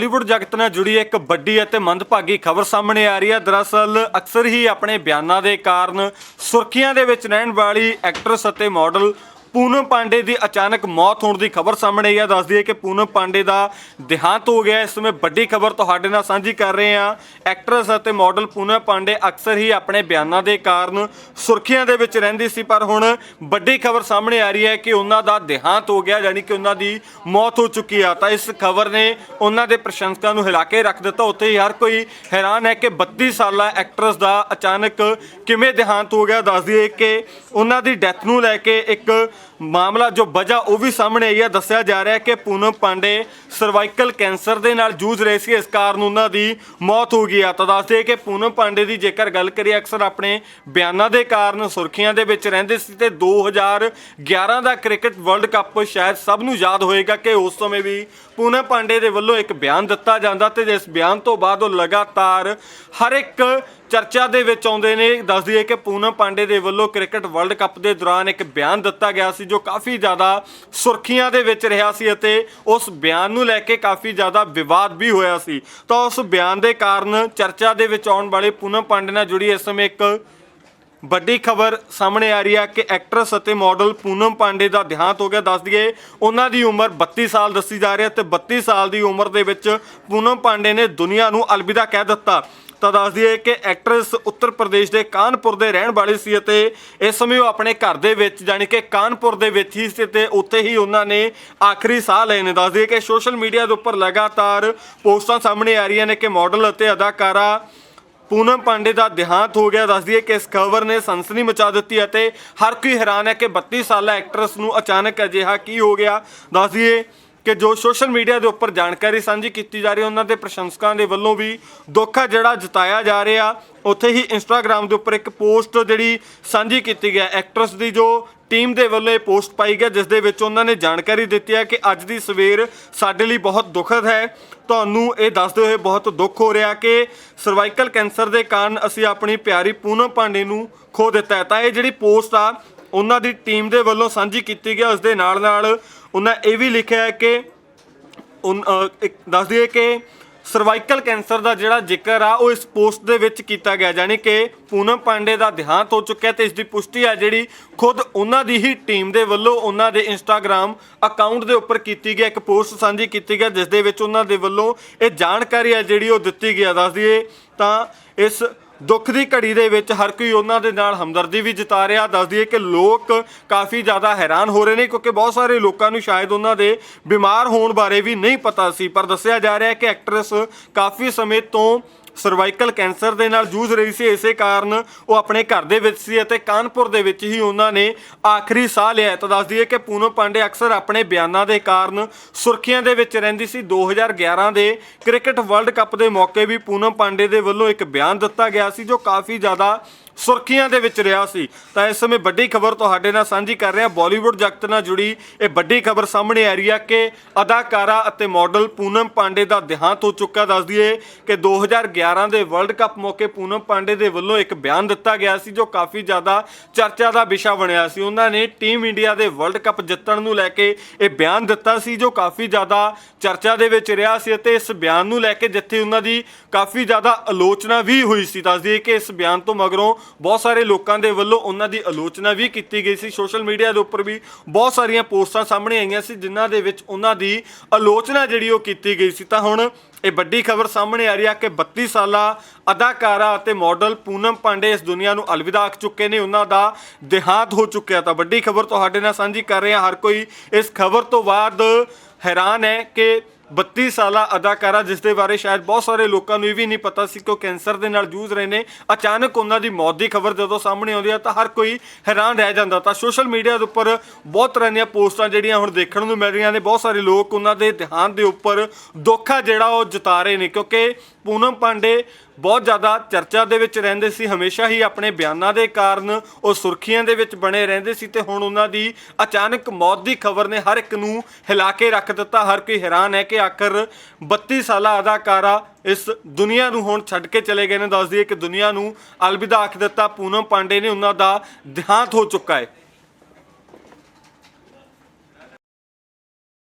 ਬਾਲੀਵੁੱਡ ਜਗਤ ਨਾਲ ਜੁੜੀ ਇੱਕ ਵੱਡੀ ਅਤੇ ਮੰਦਭਾਗੀ ਖਬਰ ਸਾਹਮਣੇ ਆ ਰਹੀ ਹੈ। ਦਰਅਸਲ ਅਕਸਰ ਹੀ ਆਪਣੇ ਬਿਆਨਾਂ ਦੇ ਕਾਰਨ ਸੁਰਖੀਆਂ ਦੇ ਵਿੱਚ ਰਹਿਣ ਵਾਲੀ ਐਕਟਰਸ ਅਤੇ ਮਾਡਲ ਪੂਨਮ ਪਾਂਡੇ ਦੀ ਅਚਾਨਕ ਮੌਤ ਹੋਣ ਦੀ ਖਬਰ ਸਾਹਮਣੇ ਆਈ ਹੈ। ਦੱਸਦੀ ਹੈ ਕਿ ਪੂਨਮ ਪਾਂਡੇ ਦਾ ਦੇਹਾਂਤ ਹੋ ਗਿਆ ਇਸ ਸਮੇਂ ਵੱਡੀ ਖਬਰ ਤੁਹਾਡੇ ਨਾਲ ਸਾਂਝੀ ਕਰ ਰਹੇ ਹਾਂ। ਐਕਟਰਸ ਅਤੇ ਮਾਡਲ ਪੂਨਮ ਪਾਂਡੇ ਅਕਸਰ ਹੀ ਆਪਣੇ ਬਿਆਨਾਂ ਦੇ ਕਾਰਨ ਸੁਰਖੀਆਂ ਦੇ ਵਿੱਚ ਰਹਿੰਦੀ ਸੀ, ਪਰ ਹੁਣ ਵੱਡੀ ਖਬਰ ਸਾਹਮਣੇ ਆ ਰਹੀ ਹੈ ਕਿ ਉਹਨਾਂ ਦਾ ਦੇਹਾਂਤ ਹੋ ਗਿਆ, ਯਾਨੀ ਕਿ ਉਹਨਾਂ ਦੀ ਮੌਤ ਹੋ ਚੁੱਕੀ ਆ। ਤਾਂ ਇਸ ਖਬਰ ਨੇ ਉਹਨਾਂ ਦੇ ਪ੍ਰਸ਼ੰਸਕਾਂ ਨੂੰ ਹਿਲਾ ਕੇ ਰੱਖ ਦਿੱਤਾ। ਉੱਥੇ ਹੀ ਹਰ ਕੋਈ ਹੈਰਾਨ ਹੈ ਕਿ 32 ਸਾਲਾ ਐਕਟਰਸ ਦਾ ਅਚਾਨਕ ਕਿਵੇਂ ਦੇਹਾਂਤ ਹੋ ਗਿਆ। ਦੱਸ ਦਈਏ ਕਿ ਉਹਨਾਂ ਦੀ ਡੈਥ ਨੂੰ ਲੈ ਕੇ ਇੱਕ ਮਾਮਲਾ ਜੋ ਵਜ੍ਹਾ ਉਹ ਵੀ ਸਾਹਮਣੇ ਆਈ ਹੈ। ਦੱਸਿਆ ਜਾ ਰਿਹਾ ਹੈ ਕਿ ਪੂਨਮ ਪਾਂਡੇ ਸਰਵਾਈਕਲ ਕੈਂਸਰ ਦੇ ਨਾਲ ਜੂਝ ਰਹੇ ਸੀ। ਇਸ ਕਾਰਨ ਉਹਨਾਂ ਦੀ ਮੌਤ ਹੋ ਗਈ ਆ। ਤਾਂ ਦੱਸ ਦਈਏ ਕਿ ਪੂਨਮ ਪਾਂਡੇ ਦੀ ਜੇਕਰ ਗੱਲ ਕਰੀਏ, ਅਕਸਰ ਆਪਣੇ ਬਿਆਨਾਂ ਦੇ ਕਾਰਨ ਸੁਰਖੀਆਂ ਦੇ ਵਿੱਚ ਰਹਿੰਦੇ ਸੀ ਤੇ 2011 ਦਾ ਕ੍ਰਿਕਟ ਵਰਲਡ ਕੱਪ ਸ਼ਾਇਦ ਸਭ ਨੂੰ ਯਾਦ ਹੋਏਗਾ ਕਿ ਉਸ ਸਮੇਂ ਵੀ ਪੂਨਮ ਪਾਂਡੇ ਦੇ ਵੱਲੋਂ ਇੱਕ ਬਿਆਨ ਦਿੱਤਾ ਜਾਂਦਾ ਤੇ ਇਸ ਬਿਆਨ ਤੋਂ ਬਾਅਦ ਉਹ ਲਗਾਤਾਰ ਹਰ ਇੱਕ ਚਰਚਾ ਦੇ ਵਿੱਚ ਆਉਂਦੇ ਨੇ। ਦੱਸ ਦਈਏ ਕਿ ਪੂਨਮ ਪਾਂਡੇ ਦੇ ਵੱਲੋਂ ਕ੍ਰਿਕਟ ਵਰਲਡ ਕੱਪ ਦੇ ਦੌਰਾਨ ਇੱਕ ਬਿਆਨ ਦਿੱਤਾ ਗਿਆ ਸੀ ਜੋ ਕਾਫੀ ਜ਼ਿਆਦਾ ਸੁਰਖੀਆਂ ਦੇ ਵਿੱਚ ਰਿਹਾ ਸੀ ਅਤੇ ਉਸ ਬਿਆਨ ਨੂੰ ਲੈ ਕੇ ਕਾਫੀ ਜ਼ਿਆਦਾ ਵਿਵਾਦ ਵੀ ਹੋਇਆ ਸੀ। ਤਾਂ ਉਸ ਬਿਆਨ ਦੇ ਕਾਰਨ ਚਰਚਾ ਦੇ ਵਿੱਚ ਆਉਣ ਵਾਲੇ ਪੂਨਮ ਪਾਂਡੇ ਨਾਲ ਜੁੜੀ ਇਸ ਸਮੇਂ ਇੱਕ ਵੱਡੀ ਖਬਰ ਸਾਹਮਣੇ ਆ ਰਹੀ ਹੈ ਕਿ ਐਕਟਰਸ ਅਤੇ ਮਾਡਲ ਪੂਨਮ ਪਾਂਡੇ ਦਾ ਦੇਹਾਂਤ ਹੋ ਗਿਆ। ਦੱਸ ਦਈਏ, ਉਹਨਾਂ ਦੀ ਉਮਰ 32 ਸਾਲ ਦੱਸੀ ਜਾ ਰਹੀ ਹੈ ਤੇ 32 ਸਾਲ ਦੀ ਉਮਰ ਦੇ ਵਿੱਚ ਪੂਨਮ ਪਾਂਡੇ ਨੇ ਦੁਨੀਆ ਨੂੰ ਅਲਵਿਦਾ ਕਹਿ ਦਿੱਤਾ। ਤਾਂ ਦੱਸ ਦਈਏ ਕਿ ਐਕਟਰੈਸ ਉੱਤਰ ਪ੍ਰਦੇਸ਼ ਦੇ ਕਾਨਪੁਰ ਦੇ ਰਹਿਣ ਵਾਲੀ ਸੀ ਅਤੇ ਇਸ ਸਮੇਂ ਉਹ ਆਪਣੇ ਘਰ ਦੇ ਵਿੱਚ, ਜਾਣੀ ਕਿ ਕਾਨਪੁਰ ਦੇ ਵਿੱਚ ਹੀ ਸੀ ਤੇ ਉੱਥੇ ਹੀ ਉਹਨਾਂ ਨੇ ਆਖਰੀ ਸਾਹ ਲਏ ਨੇ। ਦੱਸ ਦਈਏ ਕਿ ਸੋਸ਼ਲ ਮੀਡੀਆ ਦੇ ਉੱਪਰ ਲਗਾਤਾਰ ਪੋਸਟਾਂ ਸਾਹਮਣੇ ਆ ਰਹੀਆਂ ਨੇ ਕਿ ਮਾਡਲ ਅਤੇ ਅਦਾਕਾਰਾ ਪੂਨਮ ਪਾਂਡੇ ਦਾ ਦੇਹਾਂਤ ਹੋ ਗਿਆ। ਦੱਸਦੀ ਹੈ ਕਿ ਇਸ ਖਬਰ ਨੇ ਸਨਸਨੀ ਮਚਾ ਦਿੱਤੀ ਅਤੇ ਹਰ ਕੋਈ ਹੈਰਾਨ ਹੈ ਕਿ 32 ਸਾਲਾ ਐਕਟਰਸ ਨੂੰ ਅਚਾਨਕ ਅਜਿਹਾ ਕੀ ਹੋ ਗਿਆ। ਦੱਸਦੀ ਹੈ ਕਿ ਜੋ ਸੋਸ਼ਲ ਮੀਡੀਆ ਦੇ ਉੱਪਰ ਜਾਣਕਾਰੀ ਸਾਂਝੀ ਕੀਤੀ ਜਾ ਰਹੀ ਹੈ, ਉਹਨਾਂ ਦੇ ਪ੍ਰਸ਼ੰਸਕਾਂ ਦੇ ਵੱਲੋਂ ਵੀ ਦੁੱਖ ਆ ਜਿਹੜਾ ਜਤਾਇਆ ਜਾ ਰਿਹਾ, ਉੱਥੇ ਹੀ ਇੰਸਟਾਗ੍ਰam ਦੇ ਉੱਪਰ ਇੱਕ ਪੋਸਟ ਜਿਹੜੀ ਸਾਂਝੀ ਕੀਤੀ ਗਿਆ ਐਕਟਰਸ ਦੀ ਜੋ ਟੀਮ ਦੇ ਵੱਲੋਂ ਇਹ ਪੋਸਟ ਪਾਈ ਗਿਆ ਜਿਸ ਦੇ ਵਿੱਚ ਉਹਨਾਂ ਨੇ ਜਾਣਕਾਰੀ ਦਿੱਤੀ ਹੈ ਕਿ ਅੱਜ ਦੀ ਸਵੇਰ ਸਾਡੇ ਲਈ ਬਹੁਤ ਦੁਖਦ ਹੈ। ਤੁਹਾਨੂੰ ਇਹ ਦੱਸਦੇ ਹੋਏ ਬਹੁਤ ਦੁੱਖ ਹੋ ਰਿਹਾ ਕਿ ਸਰਵਾਈਕਲ ਕੈਂਸਰ ਦੇ ਕਾਰਨ ਅਸੀਂ ਆਪਣੀ ਪਿਆਰੀ ਪੂਨਮ ਪਾਂਡੇ ਨੂੰ ਖੋ ਦਿੱਤਾ ਤਾਂ ਇਹ ਜਿਹੜੀ ਪੋਸਟ ਆ ਉਹਨਾਂ ਦੀ ਟੀਮ ਦੇ ਵੱਲੋਂ ਸਾਂਝੀ ਕੀਤੀ ਗਿਆ ਉਸ ਦੇ ਨਾਲ ਨਾਲ ਉਹਨਾਂ ਇਹ ਵੀ ਲਿਖਿਆ ਹੈ ਕਿ ਉਨ- ਇੱਕ ਦੱਸ ਦਈਏ ਕਿ ਸਰਵਾਈਕਲ ਕੈਂਸਰ ਦਾ ਜਿਹੜਾ ਜ਼ਿਕਰ ਆ, ਉਹ ਇਸ ਪੋਸਟ ਦੇ ਵਿੱਚ ਕੀਤਾ ਗਿਆ ਯਾਨੀ ਕਿ ਪੂਨਮ ਪਾਂਡੇ ਦਾ ਦੇਹਾਂਤ ਹੋ ਚੁੱਕਿਆ ਤੇ ਇਸ ਦੀ ਪੁਸ਼ਟੀ ਆ ਜਿਹੜੀ ਖੁਦ ਉਹਨਾਂ ਦੀ ਹੀ ਟੀਮ ਦੇ ਵੱਲੋਂ ਉਹਨਾਂ ਦੇ ਇੰਸਟਾਗ੍ਰam ਅਕਾਊਂਟ ਦੇ ਉੱਪਰ ਕੀਤੀ ਗਈ, ਇੱਕ ਪੋਸਟ ਸਾਂਝੀ ਕੀਤੀ ਗਈ, ਜਿਸ ਦੇ ਵਿੱਚ ਉਹਨਾਂ ਦੇ ਵੱਲੋਂ ਇਹ ਜਾਣਕਾਰੀ ਆ ਜਿਹੜੀ ਉਹ ਦਿੱਤੀ ਗਿਆ ਦੱਸ ਦਈਏ ਤਾਂ ਇਸ ਦੁੱਖ ਦੀ ਘੜੀ ਦੇ ਵਿੱਚ ਹਰ ਕੋਈ ਉਹਨਾਂ ਦੇ ਨਾਲ ਹਮਦਰਦੀ ਵੀ ਜਤਾ ਰਿਹਾ। ਦੱਸ ਦਈਏ ਕਿ ਲੋਕ ਕਾਫੀ ਜ਼ਿਆਦਾ ਹੈਰਾਨ ਹੋ ਰਹੇ ਨੇ ਕਿਉਂਕਿ ਬਹੁਤ ਸਾਰੇ ਲੋਕਾਂ ਨੂੰ ਸ਼ਾਇਦ ਉਹਨਾਂ ਦੇ ਬਿਮਾਰ ਹੋਣ ਬਾਰੇ ਵੀ ਨਹੀਂ ਪਤਾ ਸੀ। ਪਰ ਦੱਸਿਆ ਜਾ ਰਿਹਾ ਹੈ ਕਿ ਐਕਟਰੈਸ ਕਾਫੀ ਸਮੇਂ ਤੋਂ ਸਰਵਾਈਕਲ ਕੈਂਸਰ ਦੇ ਨਾਲ ਜੂਝ ਰਹੀ ਸੀ, ਇਸੇ ਕਾਰਨ ਉਹ ਆਪਣੇ ਘਰ ਦੇ ਵਿੱਚ ਸੀ ਅਤੇ ਕਾਨਪੁਰ ਦੇ ਵਿੱਚ ਹੀ ਉਹਨਾਂ ਨੇ ਆਖਰੀ ਸਾਹ ਲਿਆ। ਤਾਂ ਦੱਸ ਦਈਏ ਕਿ ਪੂਨਮ ਪਾਂਡੇ ਅਕਸਰ ਆਪਣੇ ਬਿਆਨਾਂ ਦੇ ਕਾਰਨ ਸੁਰਖੀਆਂ ਦੇ ਵਿੱਚ ਰਹਿੰਦੀ ਸੀ। 2011 ਦੇ ਕ੍ਰਿਕਟ ਵਰਲਡ ਕੱਪ ਦੇ ਮੌਕੇ ਵੀ ਪੂਨਮ ਪਾਂਡੇ ਦੇ ਵੱਲੋਂ ਇੱਕ ਬਿਆਨ ਦਿੱਤਾ ਗਿਆ ਸੀ, ਜੋ ਕਾਫੀ ਜ਼ਿਆਦਾ ਸੁਰਖੀਆਂ ਦੇ ਵਿੱਚ ਰਿਹਾ ਸੀ। ਤਾਂ ਇਸ ਸਮੇਂ ਵੱਡੀ ਖਬਰ ਤੁਹਾਡੇ ਨਾਲ ਸਾਂਝੀ ਕਰ ਰਿਹਾ ਹਾਂ ਬਾਲੀਵੁੱਡ ਜਗਤ ਨਾਲ ਜੁੜੀ ਇਹ ਵੱਡੀ ਖਬਰ ਸਾਹਮਣੇ ਆ ਰਹੀ ਹੈ ਕਿ ਅਦਾਕਾਰਾ ਅਤੇ ਮਾਡਲ ਪੂਨਮ ਪਾਂਡੇ ਦਾ ਦੇਹਾਂਤ ਹੋ ਚੁੱਕਾ। ਦੱਸ ਦਈਏ ਕਿ 2011 ਦੇ ਵਰਲਡ ਕੱਪ ਮੌਕੇ ਪੂਨਮ ਪਾਂਡੇ ਦੇ ਵੱਲੋਂ ਇੱਕ ਬਿਆਨ ਦਿੱਤਾ ਗਿਆ ਸੀ, ਜੋ ਕਾਫੀ ਜ਼ਿਆਦਾ ਚਰਚਾ ਦਾ ਵਿਸ਼ਾ ਬਣਿਆ ਸੀ। ਉਹਨਾਂ ਨੇ ਟੀਮ ਇੰਡੀਆ ਦੇ ਵਰਲਡ ਕੱਪ ਜਿੱਤਣ ਨੂੰ ਲੈ ਕੇ ਇਹ ਬਿਆਨ ਦਿੱਤਾ ਸੀ, ਜੋ ਕਾਫੀ ਜ਼ਿਆਦਾ ਚਰਚਾ ਦੇ ਵਿੱਚ ਰਿਹਾ ਸੀ ਅਤੇ ਇਸ ਬਿਆਨ ਨੂੰ ਲੈ ਕੇ ਜਿੱਥੇ ਉਹਨਾਂ ਦੀ ਕਾਫੀ ਜ਼ਿਆਦਾ ਆਲੋਚਨਾ ਵੀ ਹੋਈ ਸੀ। ਦੱਸ ਦਈਏ ਕਿ ਇਸ ਬਿਆਨ ਤੋਂ ਮਗਰੋਂ ਬਹੁਤ ਸਾਰੇ ਲੋਕਾਂ ਦੇ ਵੱਲੋਂ ਉਹਨਾਂ ਦੀ ਆਲੋਚਨਾ ਵੀ ਕੀਤੀ ਗਈ ਸੀ। ਸੋਸ਼ਲ ਮੀਡੀਆ ਦੇ ਉੱਪਰ ਵੀ ਬਹੁਤ ਸਾਰੀਆਂ ਪੋਸਟਾਂ ਸਾਹਮਣੇ ਆਈਆਂ ਸੀ, ਜਿਨ੍ਹਾਂ ਦੇ ਵਿੱਚ ਉਹਨਾਂ ਦੀ ਆਲੋਚਨਾ ਜਿਹੜੀ ਉਹ ਕੀਤੀ ਗਈ ਸੀ। ਤਾਂ ਹੁਣ ਇਹ ਵੱਡੀ ਖਬਰ ਸਾਹਮਣੇ ਆ ਰਹੀ ਹੈ ਕਿ 32 ਸਾਲਾ ਅਦਾਕਾਰਾ ਅਤੇ ਮਾਡਲ ਪੂਨਮ ਪਾਂਡੇ ਇਸ ਦੁਨੀਆ ਨੂੰ ਅਲਵਿਦਾ ਆਖ ਚੁੱਕੇ ਨੇ। ਉਹਨਾਂ ਦਾ ਦੇਹਾਂਤ ਹੋ ਚੁੱਕਿਆ ਤਾਂ ਵੱਡੀ ਖਬਰ ਤੁਹਾਡੇ ਨਾਲ ਸਾਂਝੀ ਕਰ ਰਹੇ। ਹਾਂ ਹਰ ਕੋਈ ਇਸ ਖਬਰ ਤੋਂ ਬਾਅਦ ਹੈਰਾਨ ਹੈ ਕਿ 32 ਸਾਲਾ ਅਦਾਕਾਰਾ, ਜਿਸ ਦੇ ਬਾਰੇ ਸ਼ਾਇਦ ਬਹੁਤ ਸਾਰੇ ਲੋਕਾਂ ਨੂੰ ਇਹ ਵੀ ਨਹੀਂ ਪਤਾ ਸੀ ਕਿ ਉਹ ਕੈਂਸਰ ਦੇ ਨਾਲ ਜੂਝ ਰਹੇ ਨੇ। ਅਚਾਨਕ ਉਹਨਾਂ ਦੀ ਮੌਤ ਦੀ ਖਬਰ ਜਦੋਂ ਸਾਹਮਣੇ ਆਉਂਦੀ ਹੈ ਤਾਂ ਹਰ ਕੋਈ ਹੈਰਾਨ ਰਹਿ ਜਾਂਦਾ। ਤਾਂ ਸੋਸ਼ਲ ਮੀਡੀਆ ਦੇ ਉੱਪਰ ਬਹੁਤ ਤਰ੍ਹਾਂ ਦੀਆਂ ਪੋਸਟਾਂ ਜਿਹੜੀਆਂ ਹੁਣ ਦੇਖਣ ਨੂੰ ਮਿਲ ਰਹੀਆਂ ਨੇ। ਬਹੁਤ ਸਾਰੇ ਲੋਕ ਉਹਨਾਂ ਦੇ ਦੇਹਾਂਤ ਦੇ ਉੱਪਰ ਦੁੱਖ ਜਿਹੜਾ ਉਹ ਜਤਾ ਰਹੇ ਨੇ। ਕਿਉਂਕਿ ਪੂਨਮ ਪਾਂਡੇ ਬਹੁਤ ਜ਼ਿਆਦਾ ਚਰਚਾ ਦੇ ਵਿੱਚ ਰਹਿੰਦੇ ਸੀ। ਹਮੇਸ਼ਾ ਹੀ ਆਪਣੇ ਬਿਆਨਾਂ ਦੇ ਕਾਰਨ ਉਹ ਸੁਰਖੀਆਂ ਦੇ ਵਿੱਚ ਬਣੇ ਰਹਿੰਦੇ ਸੀ ਤੇ ਹੁਣ ਉਹਨਾਂ ਦੀ ਅਚਾਨਕ ਮੌਤ ਦੀ ਖਬਰ ਨੇ ਹਰ ਇੱਕ ਨੂੰ ਹਿਲਾ ਕੇ ਰੱਖ ਦਿੱਤਾ। ਹਰ ਕੋਈ ਹੈਰਾਨ ਹੈ ਕਿ ਆਖਰ 32 ਸਾਲਾ ਅਦਾਕਾਰਾ ਇਸ ਦੁਨੀਆ ਨੂੰ ਹੁਣ ਛੱਡ ਕੇ ਚਲੇ ਗਏ ਨੇ। ਦੱਸਦੀ ਦਈਏ ਕਿ ਦੁਨੀਆ ਨੂੰ ਅਲਵਿਦਾ ਆਖ ਦਿੱਤਾ। ਪੂਨਮ ਪਾਂਡੇ ਨੇ ਉਹਨਾਂ ਦਾ ਦੇਹਾਂਤ ਹੋ ਚੁੱਕਾ ਹੈ।